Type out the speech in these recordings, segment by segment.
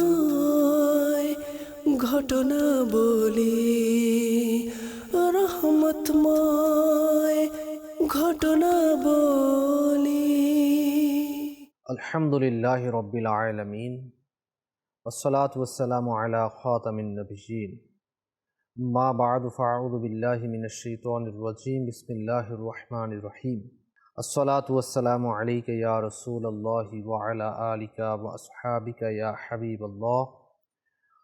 রহমতময় ঘটনা বলি রহমতময় ঘটনা বলি الحمد لله رب العالمين والصلاة والسلام على خاتم النبيين ما بعد فأعوذ بالله من الشيطان الرجيم بسم الله الرحمن الرحيم الصلاة والسلام عليك يا رسول الله وعلى آلك وأصحابك يا حبيب الله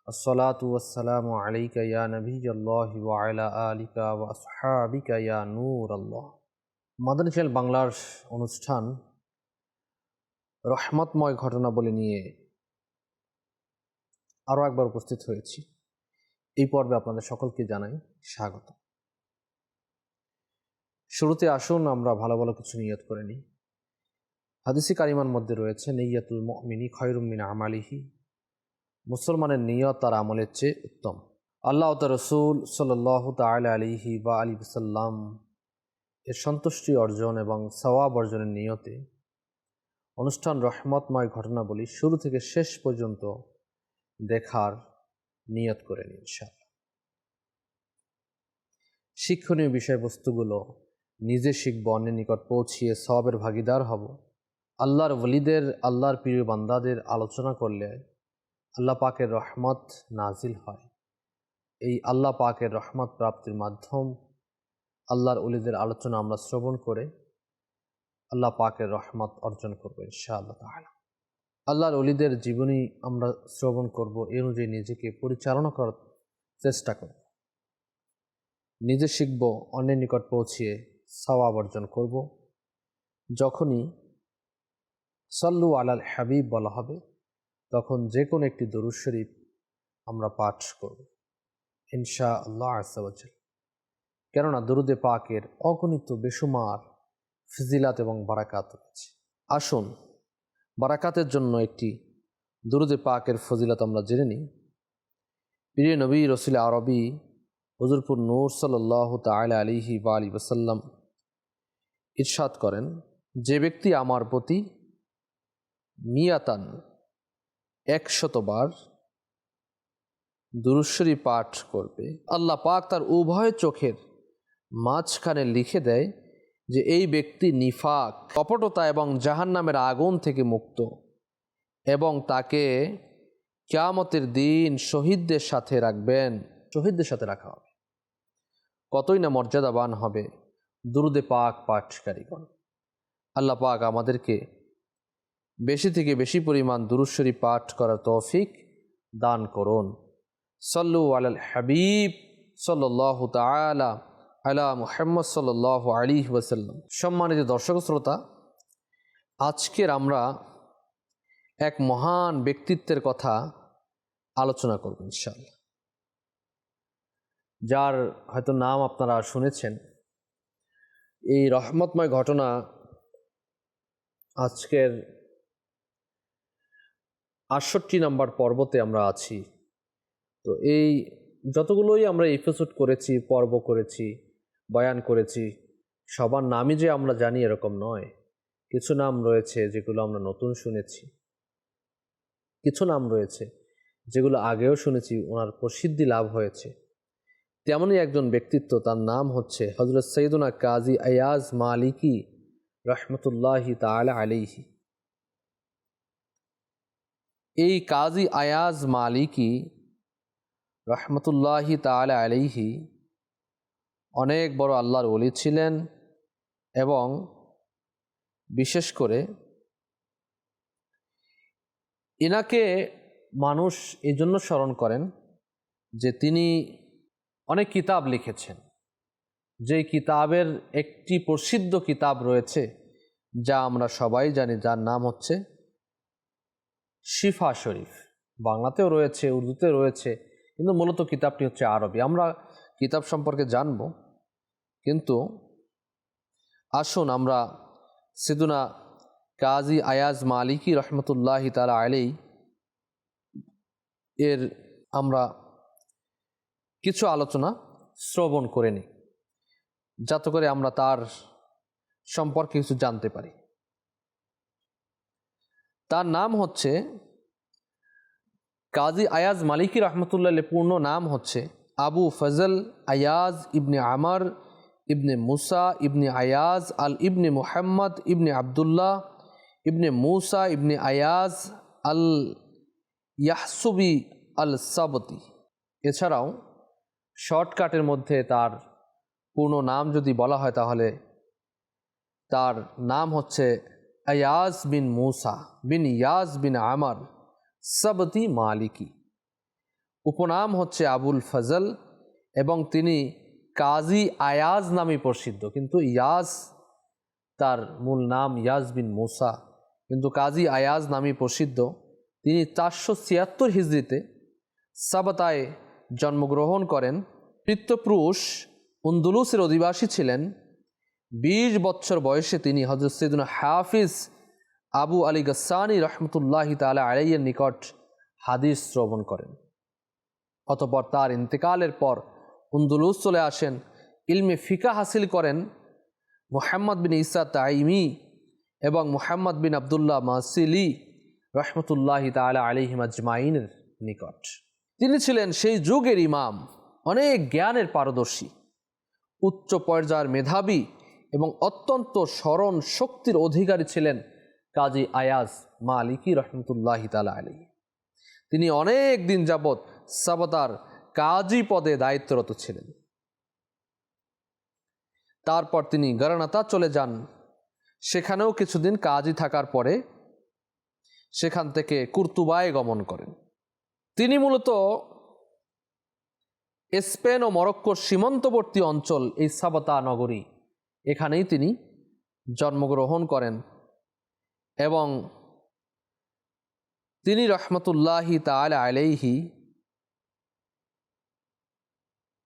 الصلاة والسلام عليك يا نبي الله وعلى آلك وأصحابك يا نور الله মাদানী চ্যানেল বাংলার অনুষ্ঠান রহমতময় ঘটনা বলে নিয়ে আরও একবার উপস্থিত হয়েছি এই পর্বে আপনাদের সকলকে জানাই স্বাগত শুরুতে আসুন, আমরা ভালো ভালো কিছু নিয়ত করে নিই। হাদিসি কারিমার মধ্যে রয়েছে নেইয়াতুল মিনি খয়রুমিন আমালিহি। মুসলমানের নিয়ত তার আমলের চেয়ে উত্তম। আল্লাহ তার রসুল সাল্লাহ তালা আলিহি বা আলী সাল্লাম এর সন্তুষ্টি অর্জন এবং সওয়াব অর্জনের নিয়তে অনুষ্ঠান রহমতময় ঘটনাবলী শুরু থেকে শেষ পর্যন্ত দেখার নিয়ত করে নিন শিক্ষণীয় বিষয়বস্তুগুলো নিজে শিখব, অন্যের নিকট পৌঁছিয়ে সবের ভাগিদার হব। আল্লাহর ওলিদের, আল্লাহর প্রিয় বান্দাদের আলোচনা করলে আল্লাহ পাকের রহমত নাজিল হয়। এই আল্লাহ পাকের রহমত প্রাপ্তির মাধ্যম আল্লাহর ওলিদের আলোচনা আমরা শ্রবণ করে আল্লাহ পাকের রহমত অর্জন করব ইনশাআল্লাহ তাহলে আল্লাহর অলিদের জীবনী আমরা শ্রবণ করব এই অনুযায়ী নিজেকে পরিচালনা করার চেষ্টা করব। নিজে শিখব, অন্যের নিকট পৌঁছিয়ে সওয়াব অর্জন করব। যখনই সল্লু আলাল হাবিব বলা হবে, তখন যে কোনো একটি দরুদ শরীফ আমরা পাঠ করব ইনশা আল্লাহ আসাবাজাল কেননা দরুদে পাকের অগণিত বেসুমার ফিজিলাত এবং বারাকাত রয়েছে। আসুন, বারাকাতের জন্য একটি দুরুদে পাকের ফজিলাত আমরা জেনে নিই। প্রিয় নবী, রসুল আরবি হজুরপুর নূর সাল্লাহ তালা আলিহি বা আলী ওসাল্লাম ইরশাদ করেন, যে ব্যক্তি আমার প্রতি মিয়াতান একশতবার দুরুশ্বরী পাঠ করবে, আল্লাহ পাক তার উভয় চোখের মাঝখানে লিখে দেয় যে, এই ব্যক্তি নিফাক কপটতা এবং জাহান নামের আগুন থেকে মুক্ত এবং তাকে ক্যামতের দিন শহীদদের সাথে রাখবেন, শহীদদের সাথে রাখা হবে। কতই না মর্যাদাবান হবে, দুরুদে পাক পাঠকারীগণ। আল্লাহ পাক আমাদেরকে বেশি থেকে বেশি পরিমাণ দুরুশ্বরী পাঠ করার তৌফিক দান করুন। সল্লু আলাল হাবিব সাল্লাহ তালা আলা মুহাম্মদ সাল আলী ওয়াসাল্লাম। সম্মানিত দর্শক শ্রোতা, আজকের আমরা এক মহান ব্যক্তিত্বের কথা আলোচনা করব ইনশাল্লাহ যার হয়তো নাম আপনারা শুনেছেন। এই রহমতময় ঘটনা আজকের আটষট্টি নম্বর পর্বতে আমরা আছি। তো এই যতগুলোই আমরা এপিসোড করেছি, পর্ব করেছি, বয়ান করেছি, সবার নামই যে আমরা জানি এরকম নয়। কিছু নাম রয়েছে যেগুলো আমরা নতুন শুনেছি। কিছু নাম রয়েছে যেগুলো আগেও শুনেছি, ওনার প্রসিদ্ধি লাভ হয়েছে। তেমনই একজন ব্যক্তিত্ব, তার নাম হচ্ছে হজরত সৈদুনা কাজী আয়াজ মালিকি রহমতুল্লাহি তালা আলিহি এই কাজী আয়াজ মালিকি রহমতুল্লাহি তালা আলিহি অনেক বড় আল্লাহর অলি ছিলেন এবং বিশেষ করে এনাকে মানুষ এই জন্য স্মরণ করেন যে তিনি অনেক কিতাব লিখেছেন। যে কিতাবের একটি প্রসিদ্ধ কিতাব রয়েছে, যা আমরা সবাই জানি, যার নাম হচ্ছে শিফা শরীফ। বাংলাতেও রয়েছে, উর্দুতে রয়েছে, কিন্তু মূলত কিতাবটি হচ্ছে আরবি। আমরা কিতাব সম্পর্কে জানব, কিন্তু আসুন আমরা সিদুনা কাজী আয়াজ মালিকি রহমতুল্লাহ তালা আলী এর আমরা কিছু আলোচনা শ্রবণ করে নিই, যাতে করে আমরা তার সম্পর্কে কিছু জানতে পারি। তার নাম হচ্ছে কাজী আয়াজ মালিকি রহমতুল্লাহ পূর্ণ নাম হচ্ছে আবু ফজল আয়াজ ইবনে আমার ইবনে মুসা ইবনে আয়াজ আল ইবনে মুহাম্মদ ইবনে আবদুল্লাহ ইবনে মুসা ইবনে আয়াজ আল ইয়াহসুবি আল সাবতি। এছাড়াও শর্টকাটের মধ্যে তার পূর্ণ নাম যদি বলা হয় তাহলে তার নাম হচ্ছে আয়াজ বিন মুসা বিন ইয়াজ বিন আমার সবতি মালিকি। উপনাম হচ্ছে আবুল ফজল এবং তিনি কাজী আয়াজ নামে প্রসিদ্ধ। কিন্তু ইয়াজ তার মূল নাম ইয়াজ বিন মুসা। কিন্তু কাজী আয়াজ নামে প্রসিদ্ধ। তিনি চারশো ছিয়াত্তর হিজড়িতে সাবাতায় জন্মগ্রহণ করেন। পিত্তপুরুষ উন্দুলুসের অধিবাসী ছিলেন। বিশ বছর বয়সে তিনি হজরত সৈদুল হাফিজ আবু আলী গাসানি রহমতুল্লাহ তালা আলাইয়ের নিকট হাদিস শ্রবণ করেন। অতপর তার ইন্তেকালের পর উন্দুলুস চলে আসেন, ইলমে ফিকা হাসিল করেন। মোহাম্মদ বিন ইসা তাইমি এবং মোহাম্মদ বিন আবদুল্লাহ মাসিলি রহমতুল্লাহ তালা আলিহিম আজমাইনের নিকট। তিনি ছিলেন সেই যুগের ইমাম, অনেক জ্ঞানের পারদর্শী, উচ্চ পর্যায়ের মেধাবী এবং অত্যন্ত স্মরণ শক্তির অধিকারী ছিলেন কাজী আয়াজ মালিকি রহমতুল্লাহ তালা আলী তিনি অনেক দিন যাবৎ সাবতার কাজী পদে দায়িত্বরত ছিলেন। তারপর তিনি গরানাতা চলে যান। সেখানেও কিছুদিন কাজী থাকার পরে সেখান থেকে কুর্তুবায় গমন করেন। তিনি মূলত স্পেন ও মরক্কোর সীমান্তবর্তী অঞ্চল, এই সাবাতা নগরী, এখানেই তিনি জন্মগ্রহণ করেন। এবং তিনি রহমতুল্লাহি তাল আলাইহি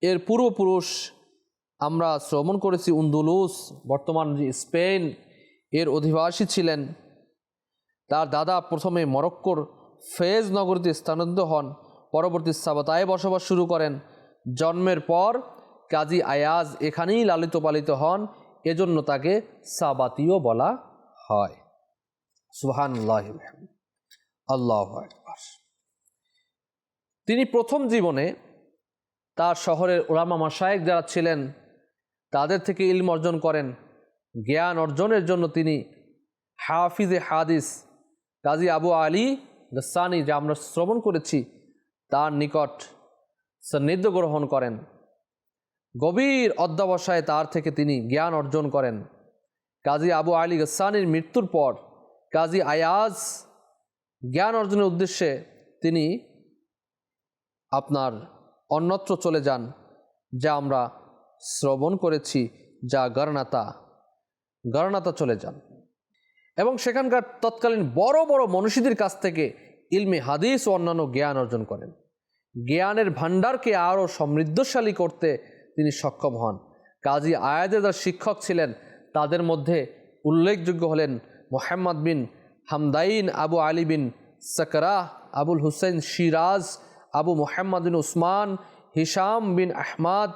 এর পূর্বপুরুষ, আমরা শ্রবণ করেছি উন্দুলুস, বর্তমান যে স্পেন, এর অধিবাসী ছিলেন। তার দাদা প্রথমে মরক্কোর ফেজ নগরীতে স্থানান্তরিত হন। পরবর্তী সাবাতায় বসবাস শুরু করেন। জন্মের পর কাজী আয়াজ এখানেই লালিত পালিত হন। এজন্য তাকে সাবাতিও বলা হয়। সুহান আল্লাহ। তিনি প্রথম জীবনে তার শহরের ওলামা মাসায়েক যারা ছিলেন, তাদের থেকে ইলম অর্জন করেন। জ্ঞান অর্জনের জন্য তিনি হাফিজে হাদিস কাজী আবু আলী গসানি যা আমরা শ্রবণ করেছি, তার নিকট সান্নিধ্য গ্রহণ করেন। গভীর অধ্যাবসায় তার থেকে তিনি জ্ঞান অর্জন করেন। কাজী আবু আলী গসানির মৃত্যুর পর কাজী আয়াজ জ্ঞান অর্জনের উদ্দেশ্যে তিনি আপনার অন্যত্র চলে যান, যা আমরা শ্রবণ করেছি, যা গরনাতা গরনাতা চলে যান। এবং সেখানকার তৎকালীন বড় বড় মনীষীদের কাছ থেকে ইলমে হাদিস ও অন্যান্য জ্ঞান অর্জন করেন। জ্ঞানের ভাণ্ডারকে আরও সমৃদ্ধশালী করতে তিনি সক্ষম হন। কাজী আয়াদের যারা শিক্ষক ছিলেন, তাদের মধ্যে উল্লেখযোগ্য হলেন মোহাম্মদ বিন হামদাইন আবু আলী বিন সকরাহ, আবুল হুসেন সিরাজ আবু মোহাম্মদ বিন উসমান হিসাম বিন আহমাদ,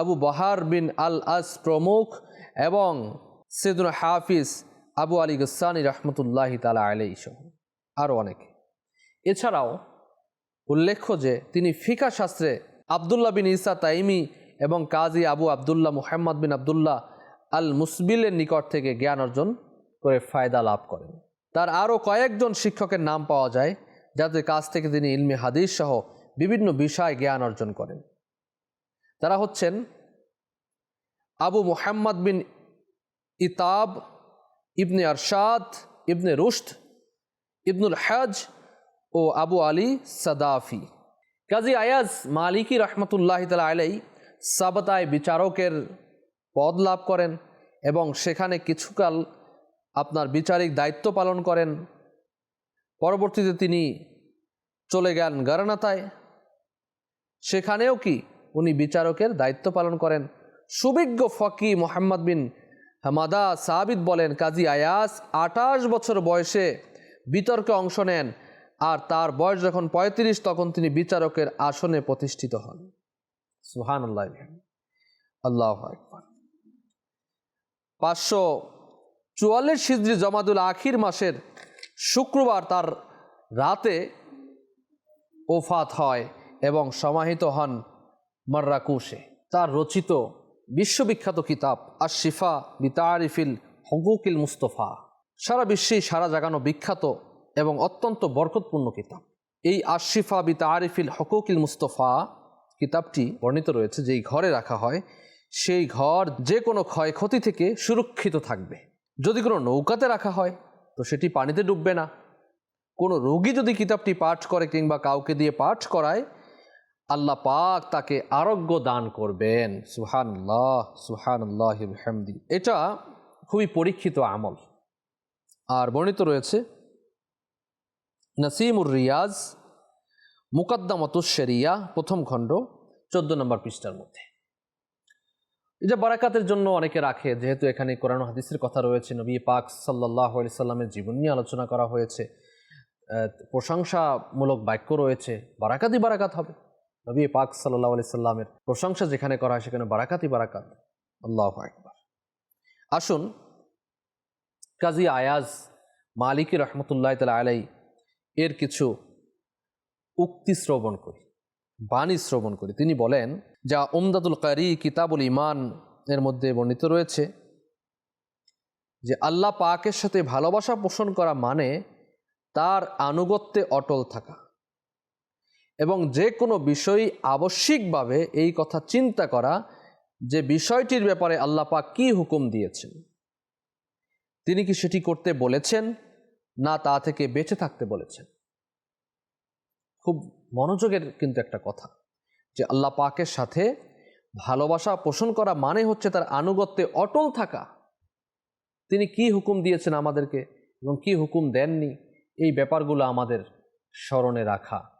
আবু বাহার বিন আল আস প্রমুখ এবং সেদুল হাফিজ আবু আলী গসানি রহমতুল্লাহ তালা আলাই সহ আরও অনেকে। এছাড়াও উল্লেখ্য যে তিনি ফিকা শাস্ত্রে আবদুল্লাহ বিন ইসা তাইমি এবং কাজী আবু আবদুল্লাহ মুহাম্মদ বিন আবদুল্লাহ আল মুসবিলের নিকট থেকে জ্ঞান অর্জন করে ফায়দা লাভ করেন। তার আরও কয়েকজন শিক্ষকের নাম পাওয়া যায়, যাদের কাছ থেকে তিনি ইলমি হাদিস সহ বিভিন্ন বিষয় জ্ঞান অর্জন করেন। তারা হচ্ছেন আবু মুহাম্মদ বিন ইতাব ইবনে আরশাদ, ইবনে রুশদ, ইবনুল হাজ ও আবু আলী সাদাফি। কাজী আয়াজ মালিকি রহমতুল্লাহ তালা আলাই সাবতায় বিচারকের পদ লাভ করেন এবং সেখানে কিছুকাল আপনার বিচারিক দায়িত্ব পালন করেন। পরবর্তীতে তিনি চলে গেন গারানাতায় সেখানেও কি উনি বিচারকের দায়িত্ব পালন করেন। সুবিজ্ঞ ফকি মোহাম্মদ বিন হামাদা সাবিদ বলেন, কাজী আয়াস আঠাশ বছর বয়সে বিতর্কে অংশ নেন আর তার বয়স যখন পঁয়ত্রিশ, তখন তিনি বিচারকের আসনে প্রতিষ্ঠিত হন। সুহান আল্লাহ আল্লাহ পাঁচশো চুয়াল্লিশ হিজড়ি জমাদুল আখির মাসের শুক্রবার তার রাতে ওফাত হয় এবং সমাহিত হন মার্রাকুশে তার রচিত বিশ্ববিখ্যাত কিতাব আর শিফা বিতারিফিল হকুকিল মুস্তফা। সারা বিশ্বেই সারা জাগানো বিখ্যাত এবং অত্যন্ত বরকতপূর্ণ কিতাব। এই আশিফা বি তারিফিল হকুকিল মুস্তফা কিতাবটি বর্ণিত রয়েছে, যেই ঘরে রাখা হয়, সেই ঘর যে কোনো ক্ষয়ক্ষতি থেকে সুরক্ষিত থাকবে। যদি কোনো নৌকাতে রাখা হয়, তো সেটি পানিতে ডুববে না। কোনো রোগী যদি কিতাবটি পাঠ করে কিংবা কাউকে দিয়ে পাঠ করায় আল্লাহ পাক তাকে আরোগ্য দান করবেন। সুহানুল্লাহ সুহানুল্লাহ হামদি এটা খুবই পরীক্ষিত আমল। আর বর্ণিত রয়েছে, নাসিমুর রিয়াজ মুকদ্দামতুশরিয়া প্রথম খণ্ড, চোদ্দ নম্বর পৃষ্ঠার মধ্যে। এটা বারাকাতের জন্য অনেকে রাখে, যেহেতু এখানে কোরআন হাদিসের কথা রয়েছে। নবী পাক সাল্লাহ সাল্লামের জীবন নিয়ে আলোচনা করা হয়েছে। প্রশংসামূলক বাক্য রয়েছে। বারাকাতই বারাকাত হবে। নবী পাক সাল্লাহ আলি সাল্লামের প্রশংসা যেখানে করা হয় সেখানে বারাকাতই বারাকাত। আল্লাহ একবার আসুন, কাজী আয়াজ মালিকি রহমতুল্লাহ তালা আলাই এর কিছু উক্তি শ্রবণ করি, বাণী শ্রবণ করি। তিনি বলেন, যা উমদাতুল কারি কিতাবুল ইমান এর মধ্যে বর্ণিত রয়েছে যে, আল্লাহ পাকের সাথে ভালোবাসা পোষণ করা মানে তার আনুগত্যে অটল থাকা। এবং যে কোনো বিষয় আবশ্যিকভাবে এই কথা চিন্তা করা যে বিষয়টির ব্যাপারে আল্লাহ পাক কী হুকুম দিয়েছেন। তিনি কি সেটি করতে বলেছেন? না তা থেকে বেঁচে থাকতে বলেছেন। খুব মনোযোগের কিন্তু একটা কথা যে আল্লাহ পাকের সাথে ভালোবাসা পোষণ করা মানে হচ্ছে তার আনুগত্যে অটল থাকা। তিনি কি হুকুম দিয়েছেন আমাদেরকে এবং কি হুকুম দেননি? এই ব্যাপারগুলো আমাদের স্মরণে রাখা।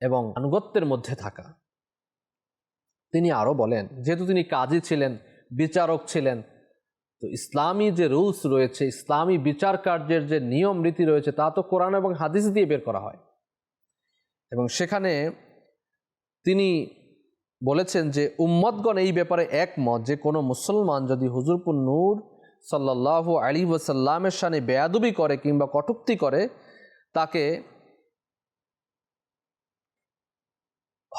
এবং আনুগত্যের মধ্যে থাকা। তিনি আরও বলেন, যেহেতু তিনি কাজী ছিলেন, বিচারক ছিলেন, তো ইসলামী যে রুলস রয়েছে, ইসলামী বিচার কার্যের যে নিয়ম রীতি রয়েছে, তা তো কোরআন এবং হাদিস দিয়ে বের করা হয়। এবং সেখানে তিনি বলেছেন যে, উম্মতগণ এই ব্যাপারে একমত যে, কোনো মুসলমান যদি হুজুরপুর নূর সাল্লাহ আলী ওসাল্লামের সানে বেয়াদুবি করে কিংবা কটুক্তি করে, তাকে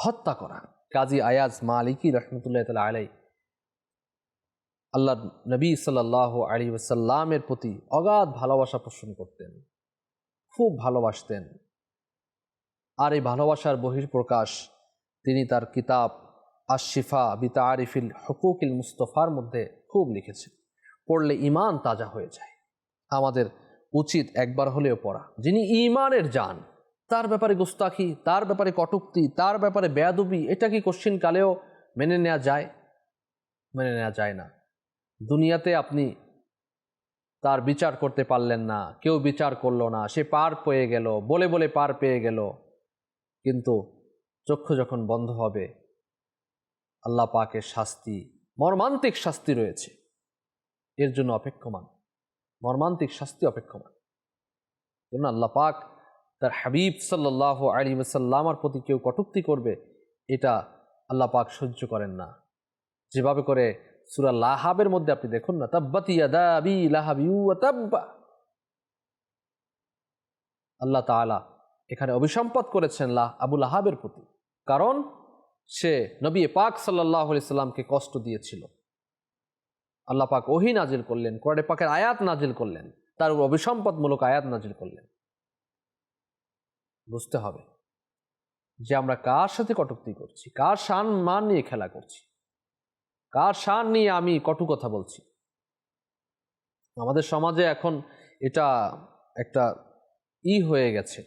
হত্যা করা। কাজী আয়াজ মালিকি রহমতুল্লাহ তালা আলাই আল্লাহ নবী সাল্লাহ আলী ওসাল্লামের প্রতি অগাধ ভালোবাসা পোষণ করতেন। খুব ভালোবাসতেন। আর এই ভালোবাসার বহির্প্রকাশ তিনি তার কিতাব আশিফা বিতা আরিফিল হকুকিল মুস্তফার মধ্যে খুব লিখেছেন। পড়লে ইমান তাজা হয়ে যায়। আমাদের উচিত একবার হলেও পড়া। যিনি ইমানের যান তার ব্যাপারে গোস্তাখি, তার ব্যাপারে কটুক্তি, তার ব্যাপারে বেয়াদুবি, এটা কি কোশ্চিন কালেও মেনে নেওয়া যায়? মেনে নেওয়া যায় না। দুনিয়াতে আপনি তার বিচার করতে পারলেন না, কেউ বিচার করল না, সে পার পেয়ে গেল, বলে বলে পার পেয়ে গেল। কিন্তু চক্ষু যখন বন্ধ হবে, আল্লাহ পাকের শাস্তি, মর্মান্তিক শাস্তি রয়েছে। এর জন্য অপেক্ষমান। মর্মান্তিক শাস্তি অপেক্ষমান। জন্য আল্লাহ পাক তার হাবিব সাল্লাহ আলী সাল্লামার প্রতি কেউ কটুক্তি করবে, এটা আল্লাহ পাক সহ্য করেন না। যেভাবে করে সুরা লাহাবের মধ্যে আপনি দেখুন না, তাব্বাতি ইয়াদা লাহাবি তাব্বা। আল্লাহ তাআলা এখানে অভিসম্পদ করেছেন লাহ আবুল আহাবের প্রতি, কারণ সে নবী পাক সাল্লাহ আলি সাল্লামকে কষ্ট দিয়েছিল। আল্লাহ পাক ওহি নাজিল করলেন, কোরআনে পাকের আয়াত নাজিল করলেন, তার উপর অভিসম্পদমূলক আয়াত নাজিল করলেন। বুঝতে হবে যে আমরা কার সাথে কটুক্তি করছি, কার শান মান নিয়ে খেলা করছি, কার শান নিয়ে আমি কটু কথা বলছি। আমাদের সমাজে এখন এটা একটা ই হয়ে গেছে।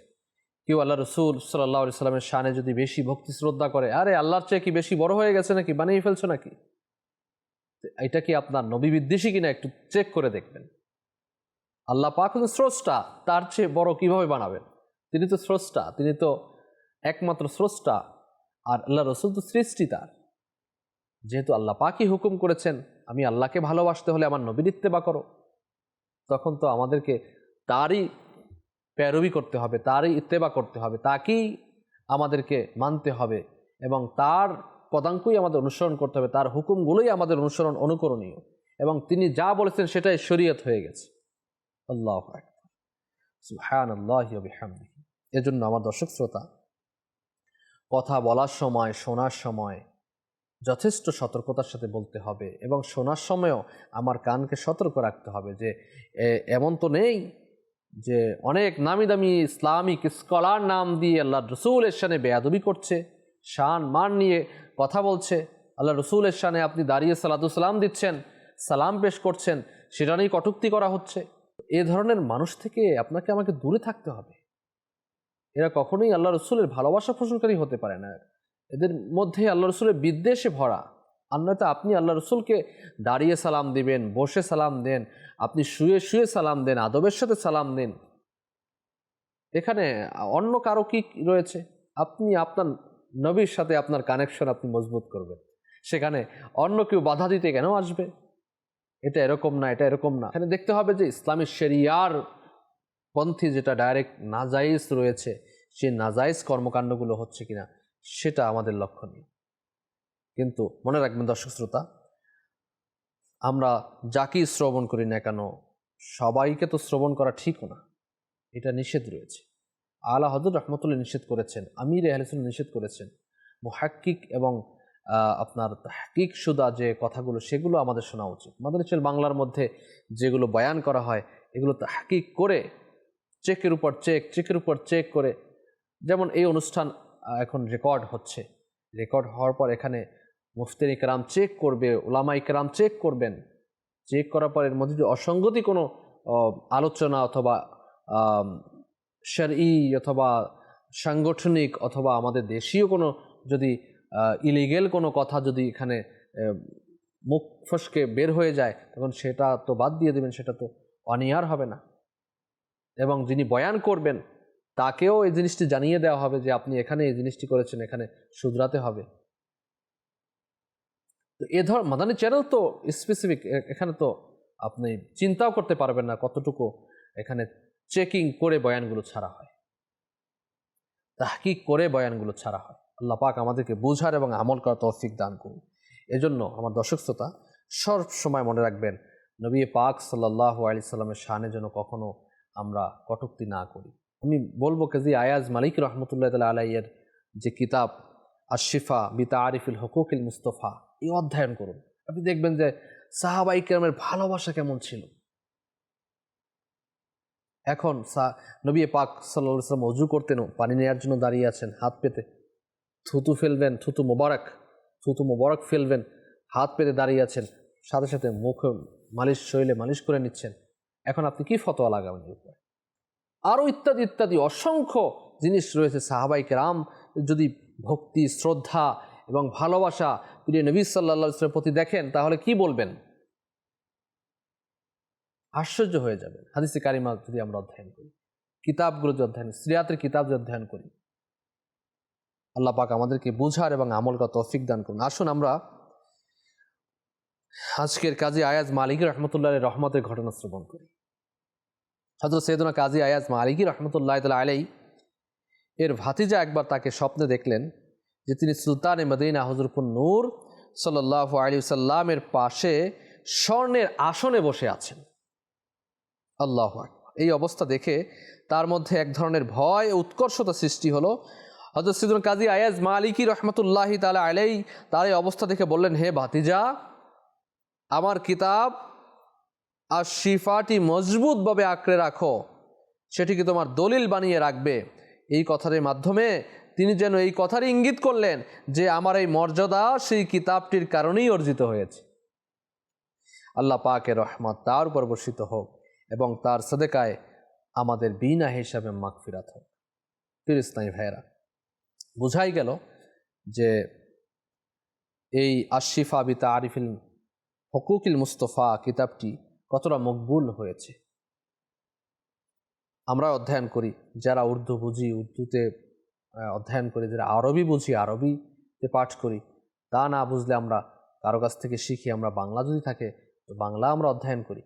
কেউ আল্লাহ রসুল সাল্লাহ সাল্লামের শানে যদি বেশি ভক্তি শ্রদ্ধা করে, আরে আল্লাহর চেয়ে কি বেশি বড় হয়ে গেছে নাকি, বানিয়ে ফেলছো নাকি? এটা কি আপনার নবী বিদ্বেষী কিনা একটু চেক করে দেখবেন। আল্লাহ পাক স্রষ্টা, তার চেয়ে বড় কীভাবে বানাবেন? তিনি তো স্রষ্টা, তিনি তো একমাত্র স্রষ্টা, আর আল্লাহ রসুল তো সৃষ্টি তার। যেহেতু আল্লাহ পাকি হুকুম করেছেন, আমি আল্লাহকে ভালোবাসতে হলে আমার নবীর ইত্তেবা করো। তখন তো আমাদেরকে তারই প্যারবি করতে হবে, তারই ইত্তেবা করতে হবে, তাকেই আমাদেরকে মানতে হবে এবং তার পদাঙ্কই আমাদের অনুসরণ করতে হবে, তার হুকুমগুলোই আমাদের অনুসরণ অনুকরণীয়। এবং তিনি যা বলেছেন সেটাই শরীয়ত হয়ে গেছে। আল্লাহ সুহান আল্লাহ এজন্য আমার দর্শক শ্রোতা, কথা বলার সময়, শোনার সময় যথেষ্ট সতর্কতার সাথে বলতে হবে এবং শোনার সময়ও আমার কানকে সতর্ক রাখতে হবে যে এমন তো নেই যে, অনেক নামি দামি ইসলামিক স্কলার নাম দিয়ে আল্লাহ রসুলের সানে বেয়াদবি করছে, শান মান নিয়ে কথা বলছে, আল্লাহ রসুলের সানে আপনি দাঁড়িয়ে সালাতুসালাম দিচ্ছেন, সালাম পেশ করছেন, সেটা নিয়ে কটুক্তি করা হচ্ছে। এ ধরনের মানুষ থেকে আপনাকে আমাকে দূরে থাকতে হবে। এরা কখনোই আল্লাহ রসুলের ভালোবাসা পোষণকারী হতে পারে না। এদের মধ্যে আল্লাহ রসুলের বিদ্বেষে ভরা। আর নয়তো আপনি আল্লাহ রসুলকে দাঁড়িয়ে সালাম দিবেন, বসে সালাম দেন, আপনি শুয়ে শুয়ে সালাম দেন, আদবের সাথে সালাম দেন। এখানে অন্য কারও কি রয়েছে? আপনি আপনার নবীর সাথে আপনার কানেকশন আপনি মজবুত করবেন। সেখানে অন্য কেউ বাধা দিতে কেন আসবে? এটা এরকম না, এটা এরকম না। এখানে দেখতে হবে যে ইসলামী শরিয়ার পন্থী যেটা ডাইরেক্ট নাজাইজ রয়েছে, সেই নাজাইজ কর্মকাণ্ডগুলো হচ্ছে কিনা, সেটা আমাদের লক্ষ্য লক্ষণীয় কিন্তু মনে রাখবেন দর্শক শ্রোতা, আমরা যাকেই শ্রবণ করি না কেন, সবাইকে তো শ্রবণ করা ঠিকও না। এটা নিষেধ রয়েছে। আলা হজর রহমতুল্লাহ নিষেধ করেছেন, আমির আহলেসুল নিষেধ করেছেন। মুহাক্কিক এবং আপনার তাহকিক সুদা যে কথাগুলো, সেগুলো আমাদের শোনা উচিত। মাদারিচল বাংলার মধ্যে যেগুলো বয়ান করা হয়, এগুলো তো হাকিক করে চেকের উপর চেক চেকের উপর চেক করে যেমন এই অনুষ্ঠান এখন রেকর্ড হচ্ছে। রেকর্ড হওয়ার পর এখানে মুফতিন ইকরাম চেক করবে ওলামা ইকরাম চেক করবেন। চেক করার পর এর মধ্যে যদি অসঙ্গতি কোনো আলোচনা অথবা শারই অথবা সাংগঠনিক অথবা আমাদের দেশীয় কোনো যদি ইলিগেল কোনো কথা যদি এখানে মুখ ফসকে বের হয়ে যায়, তখন সেটা তো বাদ দিয়ে দেবেন, সেটা তো অনিয়ার হবে না। এবং যিনি বয়ান করবেন, তাকেও এই জিনিসটি জানিয়ে দেওয়া হবে যে আপনি এখানে এই জিনিসটি করেছেন, এখানে শুধরাতে হবে। তো এ ধর, মাদানী চ্যানেল তো স্পেসিফিক এখানে তো আপনি চিন্তাও করতে পারবেন না কতটুকু এখানে চেকিং করে বয়ানগুলো ছাড়া হয়। তাহকিক করে বয়ানগুলো ছাড়া হয়। আল্লাহ পাক আমাদেরকে বোঝার এবং আমল করা তৌফিক দান করুন। এজন্য আমার দর্শক শ্রোতা, সব সময় মনে রাখবেন, নবী পাক সাল্লাহ আলি সাল্লামের শানে যেন কখনো আমরা কটুক্তি না করি। আমি বলব কাজী আয়াজ মালিক রহমতুল্লাহ তালা আলাইয়ের যে কিতাব আশিফা বিতা আরিফুল হকুকিল মুস্তফা, এই অধ্যয়ন করুন। আপনি দেখবেন যে সাহাবাই কেরামের ভালোবাসা কেমন ছিল। এখন নবী পাক সাল্লাম অজু করতেন পানি নেওয়ার জন্য দাঁড়িয়ে আছেন, হাত পেতে। থুতু ফেলবেন, থুতু মোবারক থুতু মোবারক ফেলবেন, হাত পেতে দাঁড়িয়ে আছেন। সাথে সাথে মুখ মালিশ শরীরে মালিশ করে নিচ্ছেন। এখন আপনি কি ফতোয়া লাগাবেন উপরে? আরও ইত্যাদি ইত্যাদি অসংখ্য জিনিস রয়েছে সাহাবাই কেরাম, যদি ভক্তি, শ্রদ্ধা এবং ভালোবাসা প্রিয় নবী সাল্লা প্রতি দেখেন, তাহলে কি বলবেন? আশ্চর্য হয়ে যাবে হাদিসে কারিমা যদি আমরা অধ্যয়ন করি, কিতাবগুলো যদি অধ্যয়ন সিরিয়াতের কিতাব যদি অধ্যয়ন করি, আল্লাহ পাক আমাদেরকে বুঝার এবং আমল করা তৌফিক দান করুন। আসুন আমরা আজকের কাজী আয়াজ মালিক রহমতুল্লাহ রহমতের ঘটনা শ্রবণ করি। হজরত সৈয়দনা কাজী আয়াজ মালিকি রহমতুল্লাহ তালা আলাই এর ভাতিজা একবার তাকে স্বপ্নে দেখলেন যে তিনি সুলতান মদিনা হজরপুর নূর সাল্লাহ আলী সাল্লামের পাশে স্বর্ণের আসনে বসে আছেন। আল্লাহ এই অবস্থা দেখে তার মধ্যে এক ধরনের ভয় উৎকর্ষতা সৃষ্টি হলো। হজরত সিদুল কাজী আয়াজ মালিকি রহমতুল্লাহ তালা আলাই তার এই অবস্থা দেখে বললেন, হে ভাতিজা, আমার কিতাব আর শিফাটি মজবুতভাবে আঁকড়ে রাখো। সেটিকে তোমার দলিল বানিয়ে রাখবে। এই কথার মাধ্যমে তিনি যেন এই কথার ইঙ্গিত করলেন যে আমার এই মর্যাদা সেই কিতাবটির কারণেই অর্জিত হয়েছে। আল্লাহ পাকের রহমত তার উপর বর্ষিত হোক এবং তার সদেকায় আমাদের বিনা হিসাবে মাগফিরাত হোক। ফির ইসলামী ভাইয়েরা, বোঝাই গেল যে এই আশিফা বিতা আরিফিল হকুকিল মুস্তফা কিতাবটি কতটা মকবুল হয়েছে। আমরা অধ্যয়ন করি, যারা উর্দু বুঝি, উর্দুতে অধ্যয়ন করি, যারা আরবি বুঝি, আরবিতে পাঠ করি, তা না বুঝলে আমরা কারও কাছ থেকে শিখি, আমরা বাংলা যদি থাকে, তো বাংলা আমরা অধ্যয়ন করি।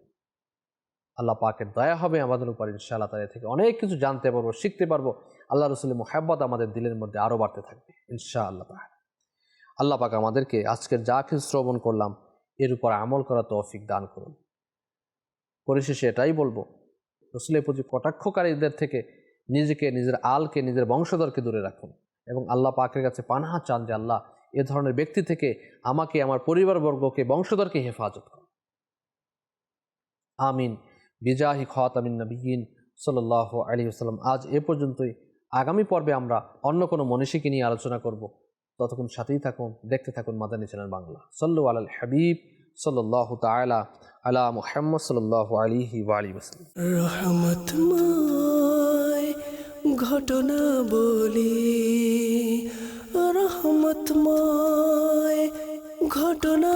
আল্লাহ পাকের দয়া হবে আমাদের উপর, ইনশাআল্লাহ তাদের থেকে অনেক কিছু জানতে পারব, শিখতে পারব। আল্লাহ রসুলের মোহাব্বত আমাদের দিলের মধ্যে আরও বাড়তে থাকবে, ইনশাআল্লাহ তাহলে আল্লাহ পাক আমাদেরকে আজকের যা কিছু শ্রবণ করলাম, এর উপর আমল করা তৌফিক দান করুন। পরিশেষে এটাই বলব, রসুলের প্রতি কটাক্ষকারীদের থেকে নিজেকে, নিজের আলকে, নিজের বংশধরকে দূরে রাখুন এবং আল্লাহ পাকের কাছে পানাহা চান যে, আল্লাহ এ ধরনের ব্যক্তি থেকে আমাকে, আমার পরিবারবর্গকে, বংশধরকে হেফাজত কর আমিন। বিজাহি খাতামিন নবীন সাল্লাহ আলী আসসালাম আজ এ পর্যন্তই। আগামী পর্বে আমরা অন্য কোনো মনীষীকে নিয়ে আলোচনা করব। ততক্ষণ সাথেই থাকুন, দেখতে থাকুন মাদানী চ্যানেল বাংলা। সল্লু আল হাবিব। সাল্লাহ তালা আলা মুহাম্মদ সাল্লাহ আলিহি ওয়ালি ওসালাম রহমতময় ঘটনা বলি। রহমতময় ঘটনা